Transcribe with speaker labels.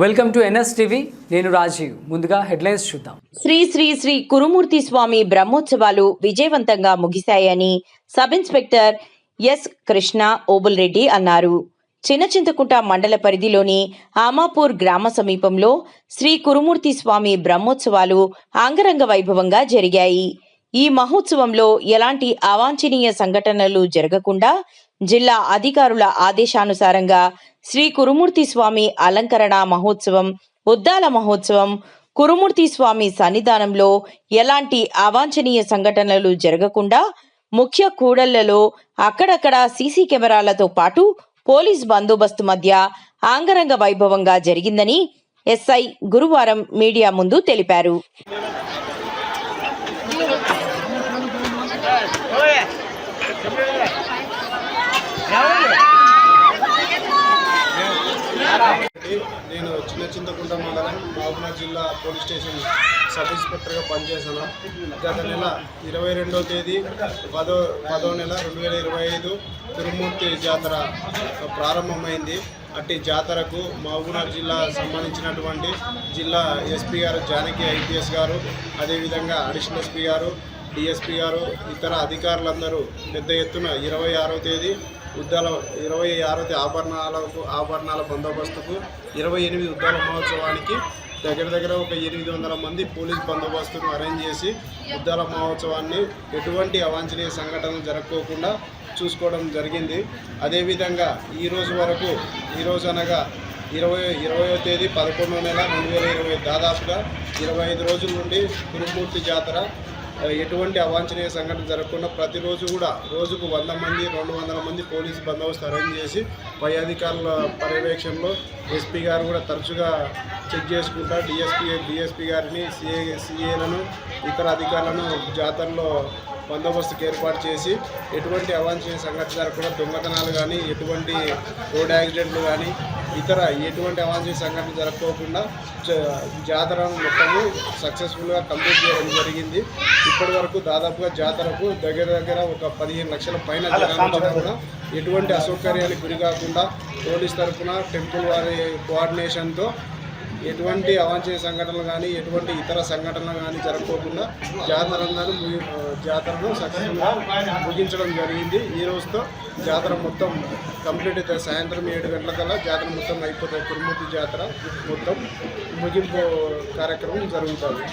Speaker 1: Welcome to NS TV. నేను రాజీవ్. ముందుగా headlines చూద్దాం.
Speaker 2: శ్రీ శ్రీ శ్రీ కురుమూర్తి స్వామి బ్రహ్మోత్సవాలు విజయవంతంగా ముగిశాయని sub inspector S Krishna Obul Reddy అన్నారు. చిన్నచింతకుంట మండల పరిధిలోని ఆమాపూర్ గ్రామ సమీపంలో శ్రీ కురుమూర్తి స్వామి బ్రహ్మోత్సవాలు అంగరంగ వైభవంగా జరిగాయి. ఈ మహోత్సవంలో ఎలాంటి అవాంఛనీయ సంఘటనలు జరగకుండా జిల్లా అధికారుల ఆదేశానుసారంగా శ్రీ కురుమూర్తి స్వామి అలంకరణ మహోత్సవం ఉద్దాల మహోత్సవం కురుమూర్తి స్వామి సన్నిధానంలో ఎలాంటి అవాంఛనీయ సంఘటనలు జరగకుండా ముఖ్య కూడళ్ళలో అక్కడక్కడ సీసీ కెమెరాలతో పాటు పోలీస్ బందోబస్తు మధ్య ఆంగరంగ వైభవంగా జరిగిందని ఎస్ఐ గురువారం మీడియా ముందు తెలిపారు.
Speaker 3: నేను చిన్న చింతకుంట మండలం మహబూబ్నగర్ జిల్లా పోలీస్ స్టేషన్ సబ్ ఇన్స్పెక్టర్గా పనిచేశాను. గత నెల ఇరవై రెండవ తేదీ పదో పదో నెల రెండు వేల ఇరవై ఐదు తిరుమూర్తి జాతర ప్రారంభమైంది. అట్టి జాతరకు మహబూబ్నగర్ జిల్లా సంబంధించినటువంటి జిల్లా ఎస్పీ గారు జానకి ఐపీఎస్ గారు అదేవిధంగా అడిషనల్ ఎస్పీ గారు డిఎస్పీ గారు ఇతర అధికారులందరూ పెద్ద ఎత్తున ఇరవై ఆరో తేదీ ఉద్దాల ఇరవై ఆరో తేదీ ఆభరణాలకు ఆభరణాల బందోబస్తుకు ఇరవై ఎనిమిది ఉద్దాల మహోత్సవానికి దగ్గర దగ్గర ఒక ఎనిమిది వందల మంది పోలీస్ బందోబస్తును అరేంజ్ చేసి ఉద్దాల మహోత్సవాన్ని ఎటువంటి అవాంఛనీయ సంఘటనలు జరగకోకుండా చూసుకోవడం జరిగింది. అదేవిధంగా ఈ రోజు వరకు ఈరోజు అనగా ఇరవై ఇరవయో తేదీ పదకొండో నెల రెండు వేల ఇరవై దాదాపుగా ఇరవై ఐదు రోజుల నుండి గురుమూర్తి జాతర ఎటువంటి అవాంఛనీయ సంఘటన జరగకుండా ప్రతిరోజు కూడా రోజుకు వంద మంది రెండు వందల మంది పోలీసు బందోబస్తు అరేంజ్ చేసి పై అధికారుల పర్యవేక్షణలో ఎస్పీ గారు కూడా తరచుగా చెక్ చేసుకుంటా డిఎస్పీ డిఎస్పీ గారిని సిఏ సిఏలను ఇతర అధికారులను జాతరలో బందోబస్తుకు ఏర్పాటు చేసి ఎటువంటి అవాంఛనీయ సంఘటన జరగకుండా దొంగతనాలు కానీ ఎటువంటి రోడ్ యాక్సిడెంట్లు కానీ ఇతర ఎటువంటి అవాంఛనీయ సంఘటన జరగకోకుండా జ- జాతరను మొత్తము సక్సెస్ఫుల్గా కంప్లీట్ చేయడం జరిగింది. ఇప్పటి వరకు దాదాపుగా జాతరకు దగ్గర దగ్గర ఒక పదిహేను లక్షల పైన వచ్చినా కూడా ఎటువంటి అసౌకర్యానికి గురి కాకుండా పోలీస్ తరఫున టెంపుల్ వారి కోఆర్డినేషన్తో ఎటువంటి అవాంఛనీయ సంఘటనలు కానీ ఎటువంటి ఇతర సంఘటనలు కానీ జరగకోకుండా జాతరలను ముగి- జాతరను సక్సెస్ఫుల్గా ముగించడం జరిగింది. ఈ రోజుతో జాతర మొత్తం కంప్లీట్ అవుతుంది సాయంత్రం ఏడు గంటలకల్లా జాతర మొత్తం అయిపోతుంది తిరుమూర్తి జాతర మొత్తం ముగింపు కార్యక్రమం జరుగుతుంది.